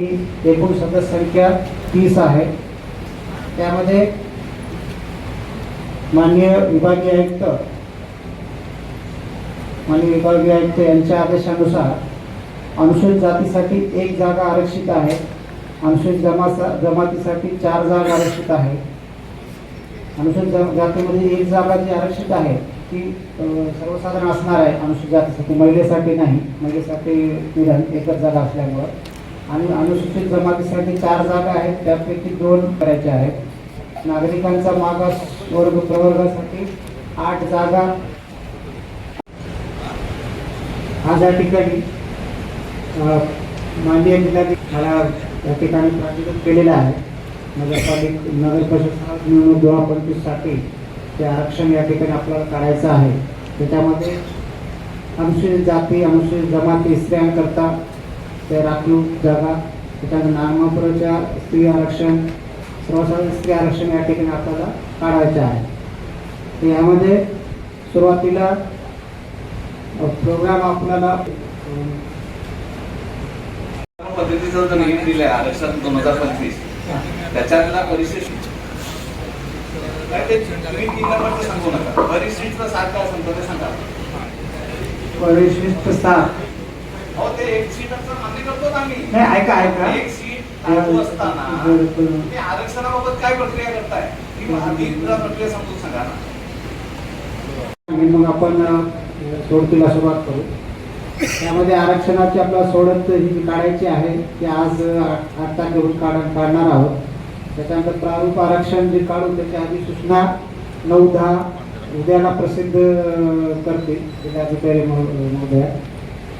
ही एकूण सदस्य संख्या तीस आहे. त्यामध्ये माननीय विभागीय आयुक्त माननीय विभागीय आयुक्त यांच्या आदेशानुसार अनुसूचित जातीसाठी एक जागा आरक्षित आहे. अनुसूचित जमा जमातीसाठी चार जागा आरक्षित आहे. अनुसूचित जातीमध्ये एक जागा जी आरक्षित आहे ती सर्वसाधारण असणार आहे. अनुसूचित जातीसाठी महिलेसाठी नाही. महिलेसाठी निधन एकच जागा असल्यामुळं. आणि अनुसूचित जमातीसाठी चार जागा आहेत. त्यापैकी दोन करायच्या आहेत. नागरिकांचा मागास वर्ग प्रवर्गासाठी आठ जागा. आज या ठिकाणी माननीय जिल्हाधिकारी मला या ठिकाणी प्राधिकृत केलेलं आहे. नगरपालिक नगर परिषद निवडणूक दोन पंचवीससाठी ते आरक्षण या ठिकाणी आपल्याला करायचं आहे. त्याच्यामध्ये अनुसूचित जाती अनुसूचित जमाती स्त्रियांकरता ते राखीव जागा त्याच्यानंतर नाममात्रच्या स्त्री आरक्षण सर्वसाधारण स्त्री आरक्षण या ठिकाणी आपल्याला काढायचे आहे. तर यामध्ये सुरुवातीला प्रोग्राम आपल्याला पद्धतीचं जो नियम दिलाय आरक्षण दोन हजार पंचवीस त्याच्यातला परिशिष्ट सांगू नका. परिशिष्ट सात काय सांगतो ते सांगा. परिशिष्ट सात. हो ते एक सीटाचं मान्य करतो ना आम्ही? नाही ऐका ऐका. एक सीट लागू असताना. बरं, बरं. ते आरक्षणाबाबत काय प्रक्रिया करताय? ती आधी तुला प्रक्रिया समजून सांगा ना. मग आपण सोडतीला सुरुवात करू. त्यामध्ये आरक्षणाची आपल्याला सोडत ही काढायची आहे ती आज आठ तारखेहून काढ काढणार आहोत. त्याच्यानंतर प्रारूप आरक्षण जे काढून त्याची अधिसूचना नऊ दहा उद्याला प्रसिद्ध करते जिल्हाधिकारी महो- महोदया.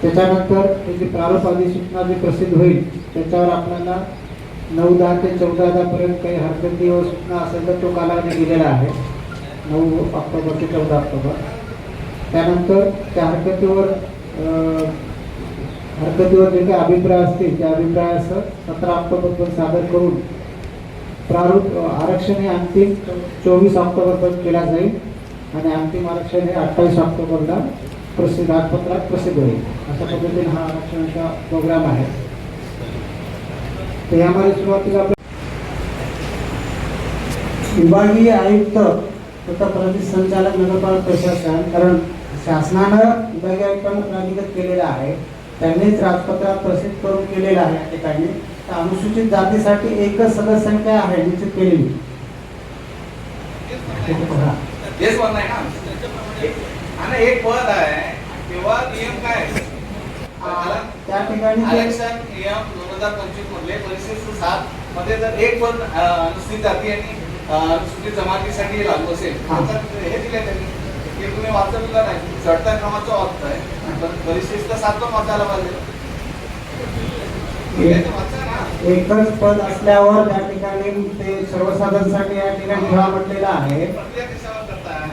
त्याच्यानंतर हे जी प्रारूप अधिसूचना जी प्रसिद्ध होईल त्याच्यावर आपल्याला नऊ दहा ते चौदा दहापर्यंत काही हरकत व सूचना असेल तर तो कालावधी दिलेला आहे. नऊ ऑक्टोबर ते चौदा ऑक्टोबर. त्यानंतर त्या हरकतीवर हरकतीवर जे काही अभिप्राय असतील त्या अभिप्रायासह सतरा ऑक्टोबरपर्यंत सादर करून प्रारूप आरक्षण हे अंतिम चोवीस ऑक्टोबरपर्यंत केला जाईल. आणि अंतिम आरक्षण हे अठ्ठावीस ऑक्टोबरला प्रसिद्ध राजपत्रात प्रसिद्ध होईल. अशा पद्धतीने हा आरक्षणाचा प्रोग्राम आहे. तर यामध्ये सुरुवातीला विभागीय आयुक्त तथा प्रदेश संचालक नगरपालिका प्रशासन कारण शासनानं विभागीय आयुक्तांना प्राधिकृत केलेलं आहे. त्यांनीच राजपत्रात प्रसिद्ध करून केलेलं आहे. या ठिकाणी तर अनुसूचित जातीसाठी एकच सदस्यसंख्या आहे निश्चित केलेली. आहे आणि एक पद आहे तेव्हा नियम काय आहे? त्या ठिकाणी ते- आरक्षण नियम दोन हजार पंचवीस मधले परिशिष्ट सात मध्ये जर एक पद अनुसूचित जाती आणि अनुसूचित जमातीसाठी लागू असेल हा. दिले त्यांनी हे तुम्ही वाचवलेलं नाही चढत्या क्रमाचं वाचताय पण परिशिष्ट सात पण वाचायला पाहिजे. एकच पद असल्यावर त्या ठिकाणी ते सर्वसाधारणसाठी या ठिकाणी ठेवा म्हटलेलं आहे प्रक्रिया कशावर करताय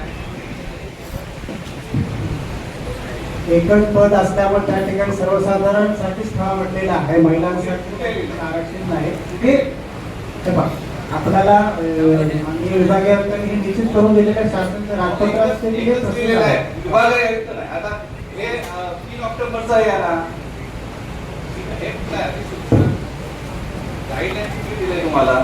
एकच पद असल्यावर त्या ठिकाणी सर्वसाधारणसाठीच ठेवा म्हटलेलं आहे. महिलांसाठी आरक्षण नाही. हे पहा, आपल्याला आयुक्तांनी हे निश्चित करून दिलेलं शासनाचं राजपत्रात ते हे एकच प्रसिद्ध दिलेलं आहे. आहे. विभाग आता हे तीन ऑक्टोबरचा आहे याला. आहे? तुम्हाला?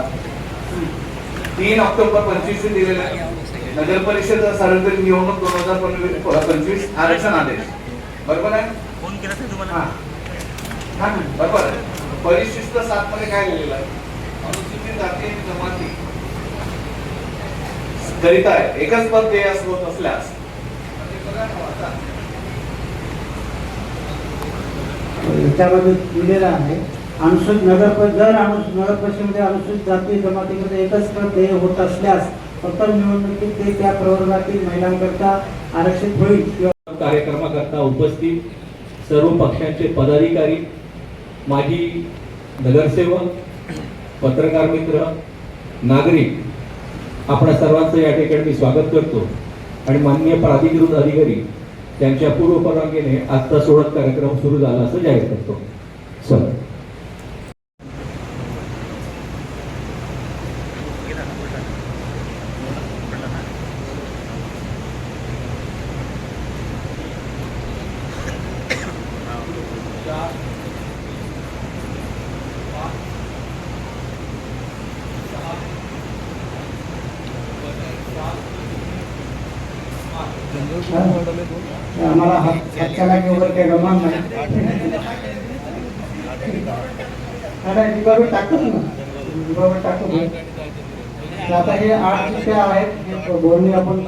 तीन ऑक्टोबर पंचवीस दिलेलं आहे. नगर परिषद सार्वत्रिक निवडणूक दोन हजार पंचवीस आरक्षण आदेश. बरोबर आहे फोन केला तर तुम्हाला हा. हा. बरोबर आहे परिशिष्ट सात मध्ये काय लिहिलेलं आहे अनुसूचित जाती आणि जमाती करिता एकच पद देय होत असल्यास. याच्यामध्ये दिलेलं आहे अनुसूचित नगर जर अनुसूचित नगर परिषदेमध्ये अनुसूचित जाती जमातीमध्ये एकच पद देय होत असल्यास प्रथम निवडणुकीत ते त्या प्रवर्गातील महिलांकरता आरक्षित होईल कार्यक्रमाकरता उपस्थित सर्व पक्षांचे पदाधिकारी माजी नगरसेवक पत्रकार मित्र नागरिक आपण सर्वांचं या ठिकाणी मी स्वागत करतो. आणि माननीय प्राधिकृत अधिकारी त्यांच्या पूर्व परवानगीने आजचा सोडत कार्यक्रम सुरू झाला असं जाहीर करतो. सर गेला ना उलटा उलटा ना चार, पाच, हा? आम्हाला हातच्या लागे वगैरे काही गमान नाही. आता डिबावर टाकतो ना दिवावर टाकतो. आता हे आठ रुपये आहेत. हे बोलणी आपण